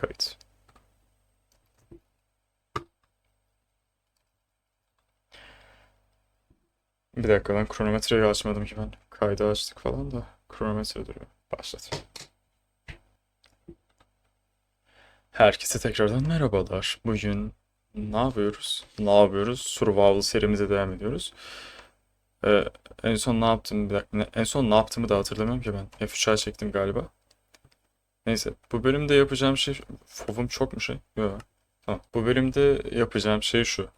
Kayıt. Bir dakika ben kronometreyi açmadım ki ben. Kaydı açtık falan da kronometre duruyor. Başlat. Herkese tekrardan merhabalar. Bugün ne yapıyoruz? Ne yapıyoruz? Survival serimize devam ediyoruz. Ee, en son ne yaptım? Bir dakika. En son ne yaptığımı da hatırlamıyorum ki ben. F3'e çektim galiba. Neyse. Bu bölümde yapacağım şey... Fovum çok mu şey? Yok. Tamam. Bu bölümde yapacağım şey şu.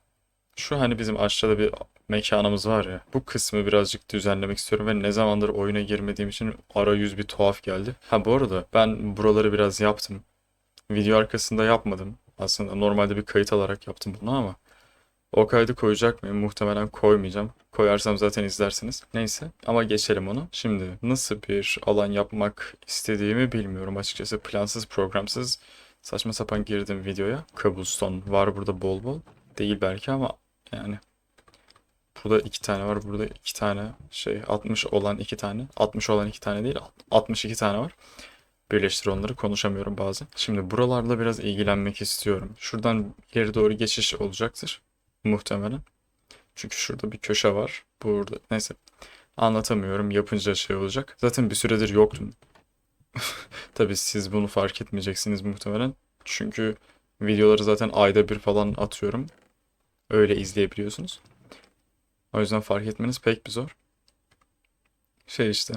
Şu hani bizim aşağıda bir mekanımız var ya. Bu kısmı birazcık düzenlemek istiyorum ve ne zamandır oyuna girmediğim için arayüz bir tuhaf geldi. Ha bu arada ben buraları biraz yaptım. Video arkasında yapmadım. Aslında normalde bir kayıt alarak yaptım bunu ama o kaydı koyacak mıyım? Muhtemelen koymayacağım. Koyarsam zaten izlersiniz. Neyse ama geçelim onu. Şimdi nasıl bir alan yapmak istediğimi bilmiyorum açıkçası. Plansız programsız saçma sapan girdim videoya. Cobblestone var burada bol bol. Değil belki ama yani Burada iki tane var. Burada iki tane şey 60 olan iki tane. 60 olan iki tane değil 62 tane var. Birleştir onları konuşamıyorum bazen. Şimdi buralarla biraz ilgilenmek istiyorum. Şuradan ileri doğru geçiş olacaktır. Muhtemelen. Çünkü şurada bir köşe var. Burada neyse anlatamıyorum. Yapınca şey olacak. Zaten bir süredir yoktum. Tabii siz bunu fark etmeyeceksiniz muhtemelen. Çünkü videoları zaten ayda bir falan atıyorum. Öyle izleyebiliyorsunuz. O yüzden fark etmeniz pek bir zor. Şey işte.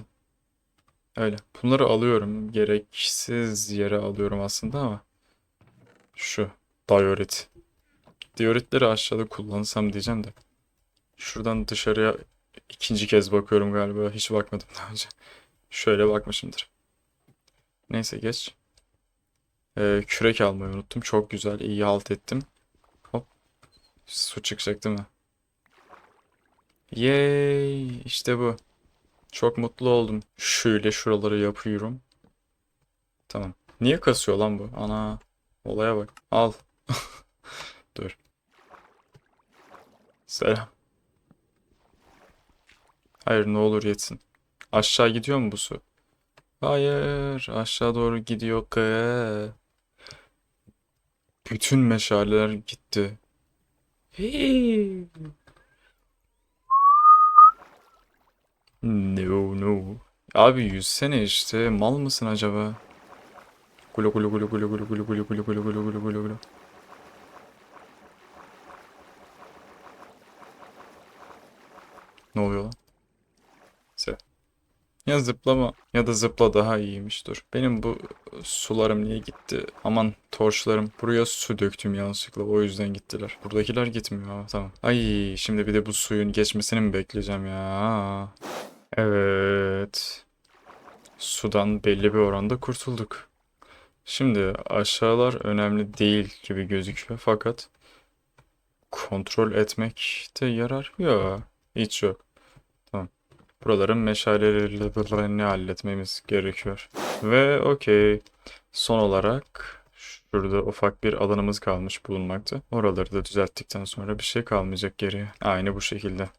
Öyle. Bunları alıyorum. Gereksiz yere alıyorum aslında ama. Şu. Diorit. Dioritleri aşağıda kullansam diyeceğim de. Şuradan dışarıya ikinci kez bakıyorum galiba. Hiç bakmadım daha önce. Şöyle bakmışımdır. Neyse geç. Ee, kürek almayı unuttum. Çok güzel. iyi halt ettim. Hop. Su çıkacak değil mi? Yay! İşte bu. Çok mutlu oldum. Şöyle şuraları yapıyorum. Tamam. Niye kasıyor lan bu? Ana. Olaya bak. Al. Selam. Hayır ne olur yetsin. Aşağı gidiyor mu bu su? Hayır. Aşağı doğru gidiyor ki. Bütün meşaleler gitti. No no. Abi yüzsene işte. Mal mısın acaba? Gulu gulu gulu gulu gulu gulu gulu gulu gulu gulu gulu gulu Ne oluyor lan? Se. Ya zıplama ya da zıpla daha iyiymiş dur. Benim bu sularım niye gitti? Aman torçlarım. Buraya su döktüm yanlışlıkla o yüzden gittiler. Buradakiler gitmiyor ama tamam. Ay şimdi bir de bu suyun geçmesini mi bekleyeceğim ya? Evet. Sudan belli bir oranda kurtulduk. Şimdi aşağılar önemli değil gibi gözüküyor fakat kontrol etmekte yarar yok. Hiç yok. Buraların meşalelerini halletmemiz gerekiyor. Ve okey. Son olarak şurada ufak bir alanımız kalmış bulunmakta. Oraları da düzelttikten sonra bir şey kalmayacak geriye. Aynı bu şekilde.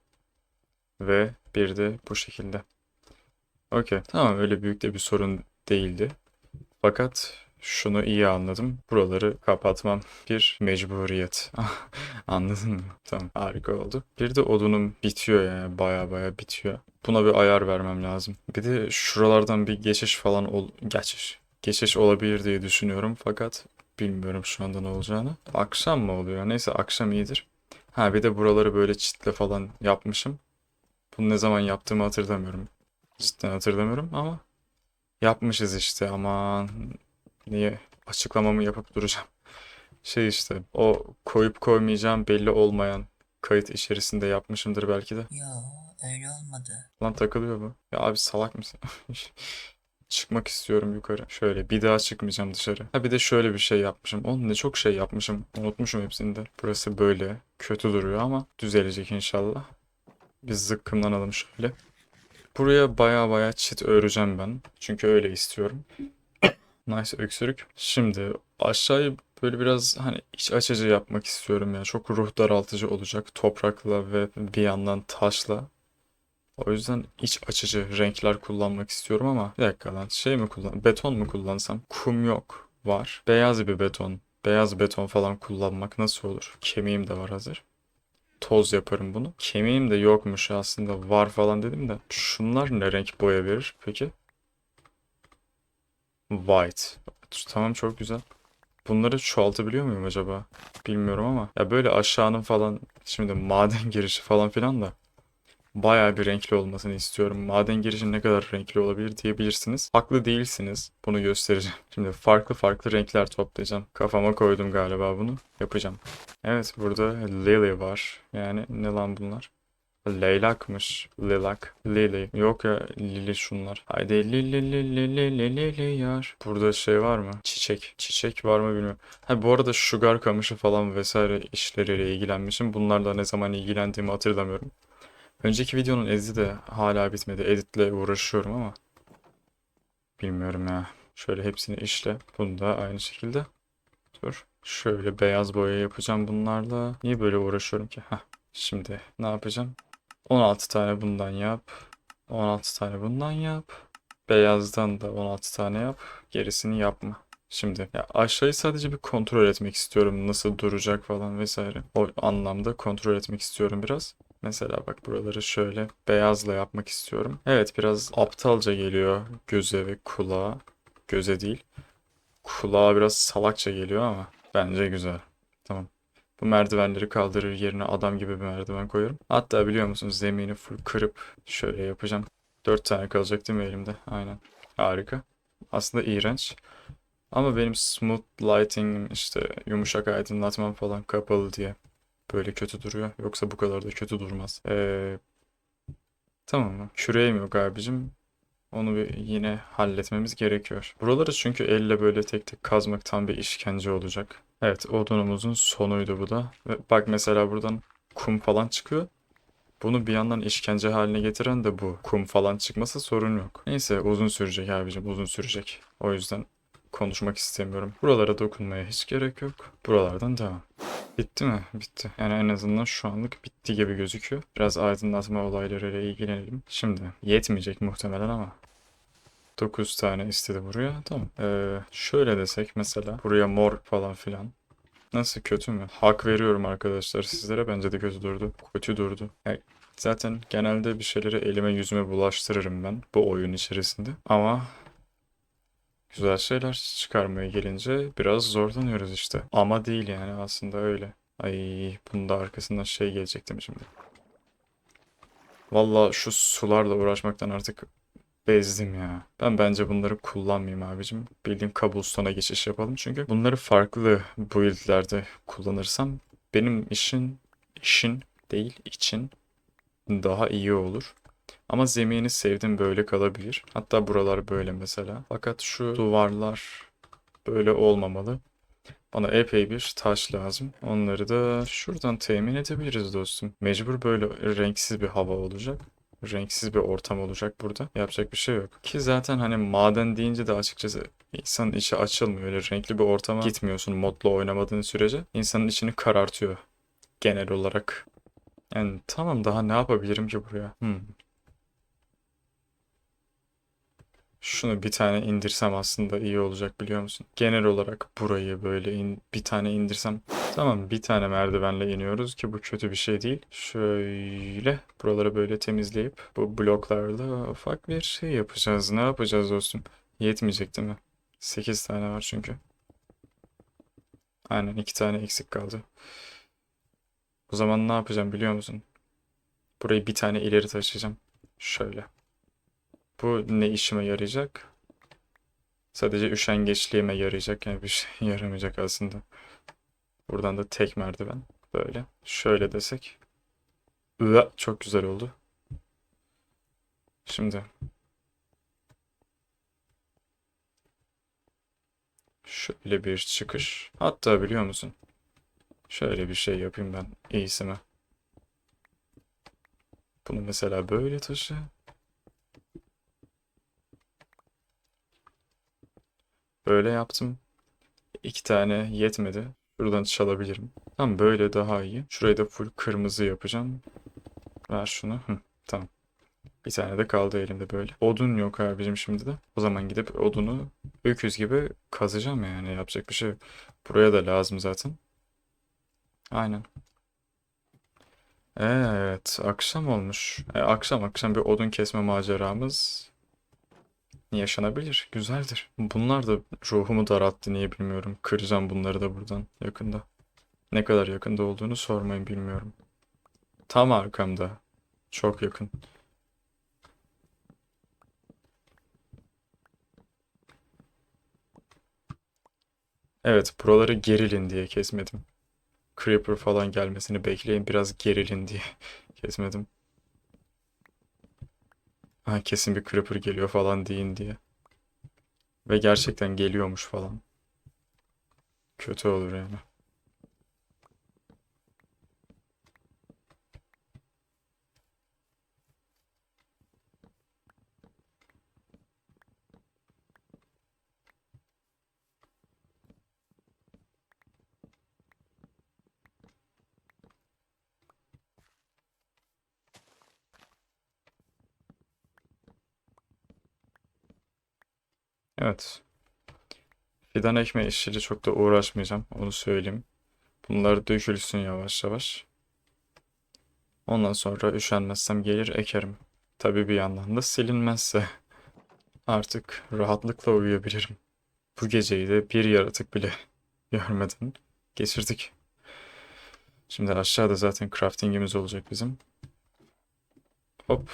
Ve bir de bu şekilde. Okey. Tamam öyle büyük de bir sorun değildi. Fakat şunu iyi anladım. Buraları kapatmam bir mecburiyet. Anladın mı? Tamam harika oldu. Bir de odunum bitiyor yani baya baya bitiyor. Buna bir ayar vermem lazım. Bir de şuralardan bir geçiş falan ol geçiş. Geçiş olabilir diye düşünüyorum fakat bilmiyorum şu anda ne olacağını. Akşam mı oluyor? Neyse akşam iyidir. Ha bir de buraları böyle çitle falan yapmışım. Bunu ne zaman yaptığımı hatırlamıyorum. Cidden hatırlamıyorum ama yapmışız işte aman niye açıklamamı yapıp duracağım. Şey işte o koyup koymayacağım belli olmayan kayıt içerisinde yapmışımdır belki de. Yo öyle olmadı. Lan takılıyor bu. Ya abi salak mısın? Çıkmak istiyorum yukarı. Şöyle bir daha çıkmayacağım dışarı. Ha bir de şöyle bir şey yapmışım. Oğlum ne çok şey yapmışım. Unutmuşum hepsini de. Burası böyle. Kötü duruyor ama düzelecek inşallah. Biz zıkkımlanalım şöyle. Buraya baya baya çit öreceğim ben. Çünkü öyle istiyorum. Nice öksürük. Şimdi aşağıyı böyle biraz hani iç açıcı yapmak istiyorum ya. Çok ruh daraltıcı olacak. Toprakla ve bir yandan taşla. O yüzden iç açıcı renkler kullanmak istiyorum ama bir dakika lan şey mi kullan beton mu kullansam? Kum yok. var. Beyaz bir beton. Beyaz beton falan kullanmak nasıl olur? Kemiğim de var hazır. Toz yaparım bunu. Kemiğim de yokmuş aslında var falan dedim de. Şunlar ne renk boya verir peki? White. Tamam çok güzel. Bunları çoğaltabiliyor muyum acaba? Bilmiyorum ama. Ya böyle aşağının falan şimdi maden girişi falan filan da bayağı bir renkli olmasını istiyorum. Maden girişi ne kadar renkli olabilir diyebilirsiniz. Haklı değilsiniz. Bunu göstereceğim. Şimdi farklı farklı renkler toplayacağım. Kafama koydum galiba bunu. Yapacağım. Evet burada Lily var. Yani ne lan bunlar? Leylakmış. Lilak. Lily. Yok ya Lili şunlar. Haydi Lili Lili Lili Lili yar. Burada şey var mı? Çiçek. Çiçek var mı bilmiyorum. Ha bu arada sugar kamışı falan vesaire işleriyle ilgilenmişim. Bunlarla ne zaman ilgilendiğimi hatırlamıyorum. Önceki videonun editi de hala bitmedi. Editle uğraşıyorum ama. Bilmiyorum ya. Şöyle hepsini işle. Bunu da aynı şekilde. Dur. Şöyle beyaz boya yapacağım bunlarla. Niye böyle uğraşıyorum ki? Heh. Şimdi ne yapacağım? 16 tane bundan yap. 16 tane bundan yap. Beyazdan da 16 tane yap. Gerisini yapma. Şimdi ya aşağıyı sadece bir kontrol etmek istiyorum. Nasıl duracak falan vesaire. O anlamda kontrol etmek istiyorum biraz. Mesela bak buraları şöyle beyazla yapmak istiyorum. Evet biraz aptalca geliyor göze ve kulağa. Göze değil. Kulağa biraz salakça geliyor ama bence güzel. Tamam. Bu merdivenleri kaldırır yerine adam gibi bir merdiven koyarım. Hatta biliyor musunuz zemini full kırıp şöyle yapacağım. Dört tane kalacak değil mi elimde? Aynen. Harika. Aslında iğrenç. Ama benim smooth lighting işte yumuşak aydınlatmam falan kapalı diye böyle kötü duruyor. Yoksa bu kadar da kötü durmaz. Ee, tamam mı? Küreğim yok abicim. Onu bir yine halletmemiz gerekiyor. Buraları çünkü elle böyle tek tek kazmak tam bir işkence olacak. Evet odunumuzun sonuydu bu da. Ve bak mesela buradan kum falan çıkıyor. Bunu bir yandan işkence haline getiren de bu. Kum falan çıkmasa sorun yok. Neyse uzun sürecek abicim uzun sürecek. O yüzden konuşmak istemiyorum. Buralara dokunmaya hiç gerek yok. Buralardan devam. Bitti mi? Bitti. Yani en azından şu anlık bitti gibi gözüküyor. Biraz aydınlatma olaylarıyla ilgilenelim. Şimdi yetmeyecek muhtemelen ama 9 tane istedi buraya. Tamam. Ee, şöyle desek mesela buraya mor falan filan. Nasıl kötü mü? Hak veriyorum arkadaşlar sizlere. Bence de kötü durdu. Kötü durdu. Yani zaten genelde bir şeyleri elime yüzüme bulaştırırım ben bu oyun içerisinde. Ama güzel şeyler çıkarmaya gelince biraz zorlanıyoruz işte. Ama değil yani aslında öyle. Ay bunun da arkasından şey gelecek değil mi şimdi? Valla şu sularla uğraşmaktan artık bezdim ya. Ben bence bunları kullanmayayım abicim. Bildiğim cobblestone'a geçiş yapalım çünkü bunları farklı build'lerde kullanırsam benim işin işin değil için daha iyi olur. Ama zemini sevdim böyle kalabilir. Hatta buralar böyle mesela. Fakat şu duvarlar böyle olmamalı. Bana epey bir taş lazım. Onları da şuradan temin edebiliriz dostum. Mecbur böyle renksiz bir hava olacak. Renksiz bir ortam olacak burada. Yapacak bir şey yok. Ki zaten hani maden deyince de açıkçası insanın içi açılmıyor. Öyle renkli bir ortama gitmiyorsun modla oynamadığın sürece. insanın içini karartıyor genel olarak. Yani tamam daha ne yapabilirim ki buraya? Hmm. Şunu bir tane indirsem aslında iyi olacak biliyor musun? Genel olarak burayı böyle in- bir tane indirsem. Tamam bir tane merdivenle iniyoruz ki bu kötü bir şey değil. Şöyle buraları böyle temizleyip bu bloklarla ufak bir şey yapacağız. Ne yapacağız dostum? Yetmeyecek değil mi? 8 tane var çünkü. Aynen 2 tane eksik kaldı. O zaman ne yapacağım biliyor musun? Burayı bir tane ileri taşıyacağım. Şöyle. Bu ne işime yarayacak? Sadece üşengeçliğime yarayacak. Yani bir şey yaramayacak aslında. Buradan da tek merdiven. Böyle. Şöyle desek. Üa, çok güzel oldu. Şimdi. Şöyle bir çıkış. Hatta biliyor musun? Şöyle bir şey yapayım ben iyisi mi? Bunu mesela böyle taşı. Böyle yaptım. İki tane yetmedi. Şuradan çalabilirim. Tamam böyle daha iyi. Şurayı da full kırmızı yapacağım. Ver şunu. Hı, tamam. Bir tane de kaldı elimde böyle. Odun yok abicim şimdi de. O zaman gidip odunu öküz gibi kazacağım yani. Yapacak bir şey yok. Buraya da lazım zaten. Aynen. Evet, akşam olmuş. E, akşam akşam bir odun kesme maceramız yaşanabilir. Güzeldir. Bunlar da ruhumu daralttı niye bilmiyorum. Kıracağım bunları da buradan yakında. Ne kadar yakında olduğunu sormayın bilmiyorum. Tam arkamda. Çok yakın. Evet, buraları gerilin diye kesmedim. Creeper falan gelmesini bekleyin biraz gerilin diye kesmedim. Ha, kesin bir Creeper geliyor falan deyin diye. Ve gerçekten geliyormuş falan. Kötü olur yani. Evet. Fidan ekme işiyle çok da uğraşmayacağım. Onu söyleyeyim. Bunlar dökülsün yavaş yavaş. Ondan sonra üşenmezsem gelir ekerim. Tabii bir yandan da silinmezse artık rahatlıkla uyuyabilirim. Bu geceyi de bir yaratık bile görmeden geçirdik. Şimdi aşağıda zaten craftingimiz olacak bizim. Hop.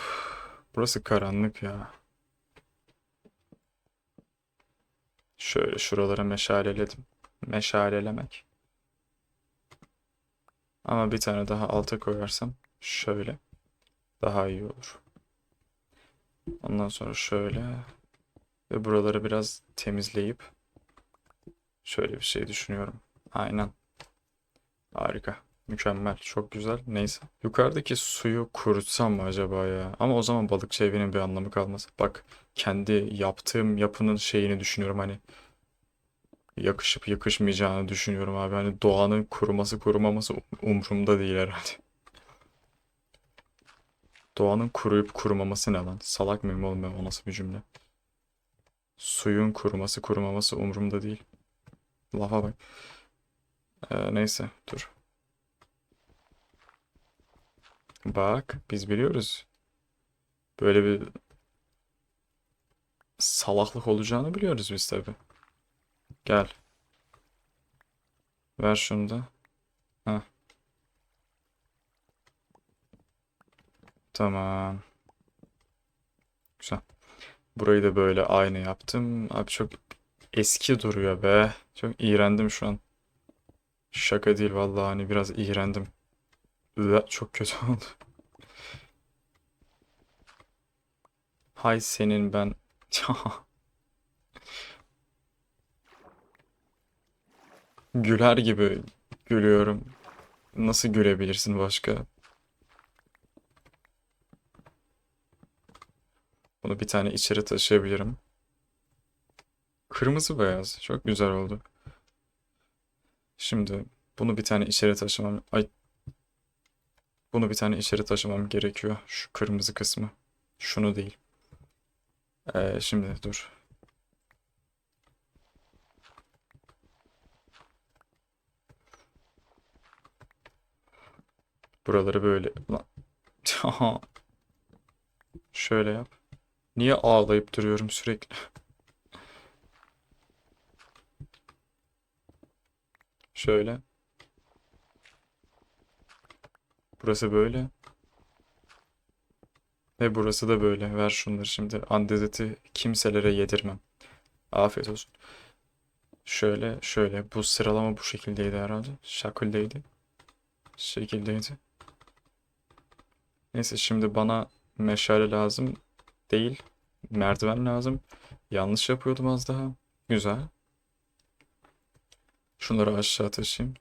Burası karanlık ya. Şöyle şuralara meşaleledim. Meşalelemek. Ama bir tane daha alta koyarsam şöyle daha iyi olur. Ondan sonra şöyle ve buraları biraz temizleyip şöyle bir şey düşünüyorum. Aynen. Harika. Mükemmel. Çok güzel. Neyse. Yukarıdaki suyu kurutsam mı acaba ya? Ama o zaman balıkçı evinin bir anlamı kalmaz. Bak kendi yaptığım yapının şeyini düşünüyorum hani yakışıp yakışmayacağını düşünüyorum abi. Hani doğanın kuruması kurumaması umurumda değil herhalde. Doğanın kuruyup kurumaması ne lan? Salak mıyım oğlum ben? O nasıl bir cümle? Suyun kuruması kurumaması umurumda değil. Lafa bak. Ee, neyse dur. Bak biz biliyoruz. Böyle bir salaklık olacağını biliyoruz biz tabii. Gel. Ver şunu da. Heh. Tamam. Güzel. Burayı da böyle aynı yaptım. Abi çok eski duruyor be. Çok iğrendim şu an. Şaka değil vallahi hani biraz iğrendim. Üve, çok kötü oldu. Hay senin ben. Güler gibi gülüyorum. Nasıl gülebilirsin başka? Bunu bir tane içeri taşıyabilirim. Kırmızı beyaz. Çok güzel oldu. Şimdi bunu bir tane içeri taşımam. Ay. Bunu bir tane içeri taşımam gerekiyor. Şu kırmızı kısmı. Şunu değil. Ee, şimdi dur. Buraları böyle. Şöyle yap. Niye ağlayıp duruyorum sürekli? Şöyle. Burası böyle. Ve burası da böyle. Ver şunları şimdi. Andezeti kimselere yedirmem. Afiyet olsun. Şöyle, şöyle. Bu sıralama bu şekildeydi herhalde. Şekildeydi. Şekildeydi. Neyse şimdi bana meşale lazım değil. Merdiven lazım. Yanlış yapıyordum az daha. Güzel. Şunları aşağı taşıyayım.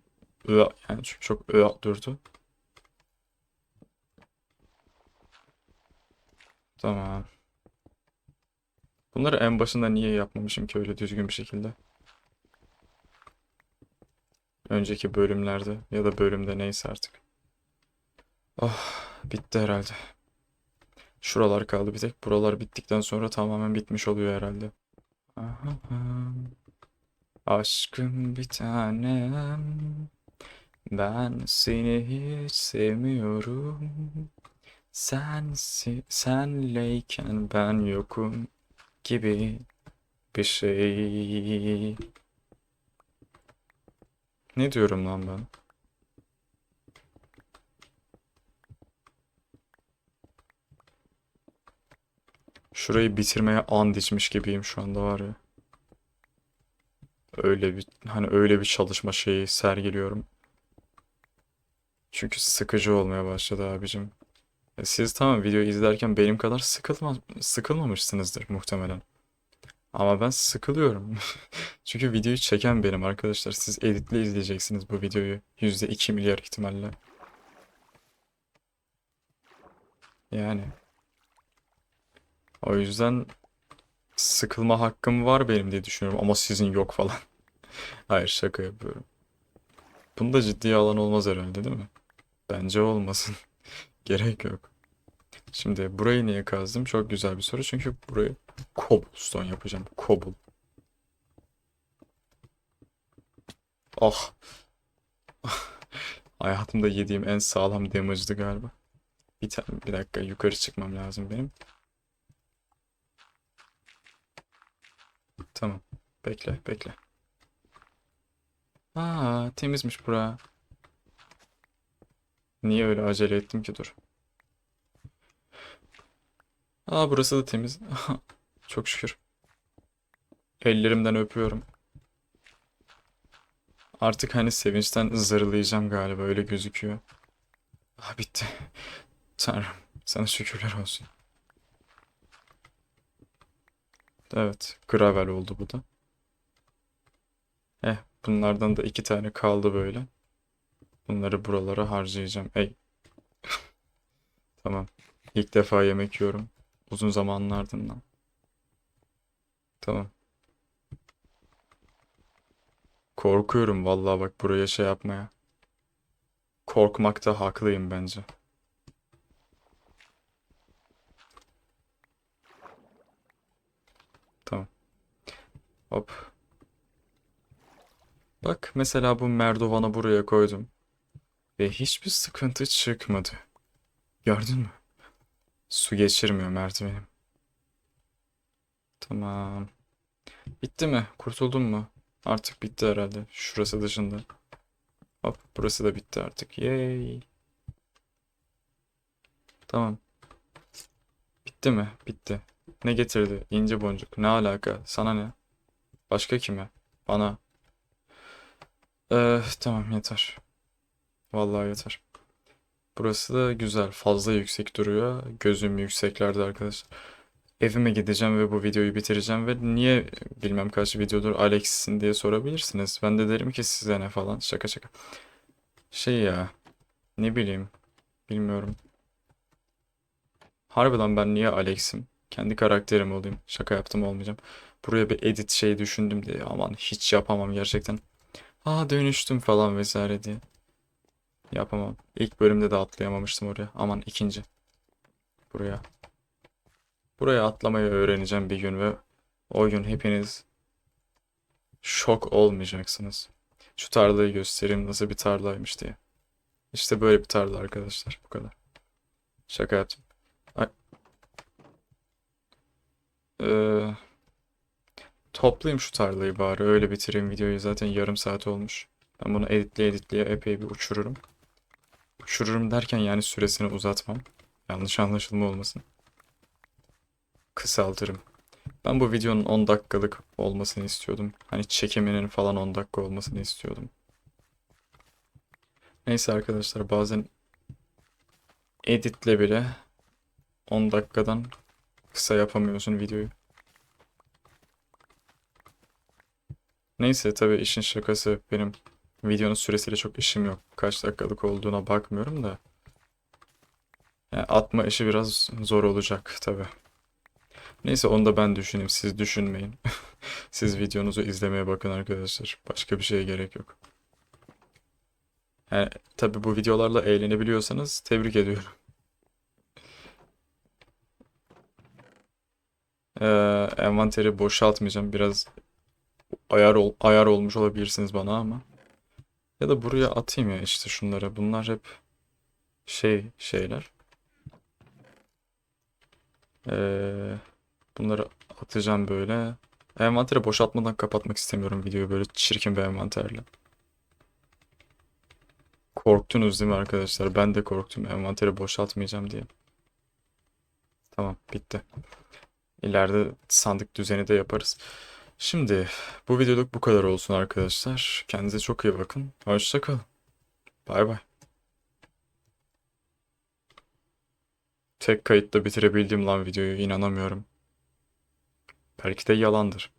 Yani çok, çok durdu. Tamam. Bunları en başında niye yapmamışım ki öyle düzgün bir şekilde? Önceki bölümlerde ya da bölümde neyse artık. Oh, bitti herhalde. Şuralar kaldı bir tek. Buralar bittikten sonra tamamen bitmiş oluyor herhalde. Aşkım bir tanem. Ben seni hiç sevmiyorum. Sensi, senleyken ben yokum gibi bir şey. Ne diyorum lan ben? Şurayı bitirmeye and içmiş gibiyim şu anda var ya. Öyle bir hani öyle bir çalışma şeyi sergiliyorum. Çünkü sıkıcı olmaya başladı abicim. E, Siz tamam videoyu izlerken benim kadar sıkılma, sıkılmamışsınızdır muhtemelen. Ama ben sıkılıyorum. Çünkü videoyu çeken benim arkadaşlar. Siz editle izleyeceksiniz bu videoyu. %2 milyar ihtimalle. Yani. O yüzden sıkılma hakkım var benim diye düşünüyorum ama sizin yok falan. Hayır şaka yapıyorum. Bunda ciddiye alan olmaz herhalde değil mi? Bence olmasın. Gerek yok. Şimdi burayı niye kazdım? Çok güzel bir soru. Çünkü burayı cobblestone yapacağım. Cobble. Ah. Hayatımda yediğim en sağlam damage'dı galiba. Bir tane, bir dakika yukarı çıkmam lazım benim. Tamam. Bekle, bekle. Aa, temizmiş bura. Niye öyle acele ettim ki dur. Aa burası da temiz. Çok şükür. Ellerimden öpüyorum. Artık hani sevinçten zırlayacağım galiba öyle gözüküyor. Ah bitti. Tanrım sana şükürler olsun. Evet gravel oldu bu da. Eh bunlardan da iki tane kaldı böyle. Bunları buralara harcayacağım. Ey. Tamam. İlk defa yemek yiyorum. Uzun zamanın ardından. Tamam. Korkuyorum vallahi bak buraya şey yapmaya. Korkmakta haklıyım bence. Tamam. Hop. Bak mesela bu merdivana buraya koydum. Ve hiçbir sıkıntı çıkmadı. Gördün mü? Su geçirmiyor merdivenim. Tamam. Bitti mi? Kurtuldun mu? Artık bitti herhalde. Şurası dışında. Hop, burası da bitti artık. Yay. Tamam. Bitti mi? Bitti. Ne getirdi? İnce boncuk. Ne alaka? Sana ne? Başka kime? Bana. Ee, tamam yeter. Vallahi yeter. Burası da güzel. Fazla yüksek duruyor. Gözüm yükseklerde arkadaşlar. Evime gideceğim ve bu videoyu bitireceğim ve niye bilmem kaç videodur Alex'sin diye sorabilirsiniz. Ben de derim ki size ne falan. Şaka şaka. Şey ya. Ne bileyim. Bilmiyorum. Harbiden ben niye Alex'im? Kendi karakterim olayım. Şaka yaptım olmayacağım. Buraya bir edit şey düşündüm diye. Aman hiç yapamam gerçekten. Aa dönüştüm falan vesaire diye. Yapamam. İlk bölümde de atlayamamıştım oraya. Aman ikinci. Buraya. Buraya atlamayı öğreneceğim bir gün ve o gün hepiniz şok olmayacaksınız. Şu tarlayı göstereyim nasıl bir tarlaymış diye. İşte böyle bir tarla arkadaşlar. Bu kadar. Şaka yaptım. Ay. Ee, toplayayım şu tarlayı bari. Öyle bitireyim videoyu. Zaten yarım saat olmuş. Ben bunu editleye editleye epey bir uçururum. Uçururum derken yani süresini uzatmam. Yanlış anlaşılma olmasın. Kısaltırım. Ben bu videonun 10 dakikalık olmasını istiyordum. Hani çekiminin falan 10 dakika olmasını istiyordum. Neyse arkadaşlar bazen editle bile 10 dakikadan kısa yapamıyorsun videoyu. Neyse tabii işin şakası benim videonun süresiyle çok işim yok. Kaç dakikalık olduğuna bakmıyorum da. Yani atma işi biraz zor olacak tabii. Neyse onu da ben düşüneyim. Siz düşünmeyin. Siz videonuzu izlemeye bakın arkadaşlar. Başka bir şeye gerek yok. Yani, tabii bu videolarla eğlenebiliyorsanız tebrik ediyorum. Ee, envanteri boşaltmayacağım. Biraz ayar ol- ayar olmuş olabilirsiniz bana ama. Ya da buraya atayım ya işte şunları. Bunlar hep şey şeyler. Ee, bunları atacağım böyle. Envanteri boşaltmadan kapatmak istemiyorum videoyu böyle çirkin bir envanterle. Korktunuz değil mi arkadaşlar? Ben de korktum. Envanteri boşaltmayacağım diye. Tamam, bitti. İleride sandık düzeni de yaparız. Şimdi bu videoluk bu kadar olsun arkadaşlar. Kendinize çok iyi bakın. Hoşça kalın. Bay bay. Tek kayıtta bitirebildim lan videoyu inanamıyorum. Belki de yalandır.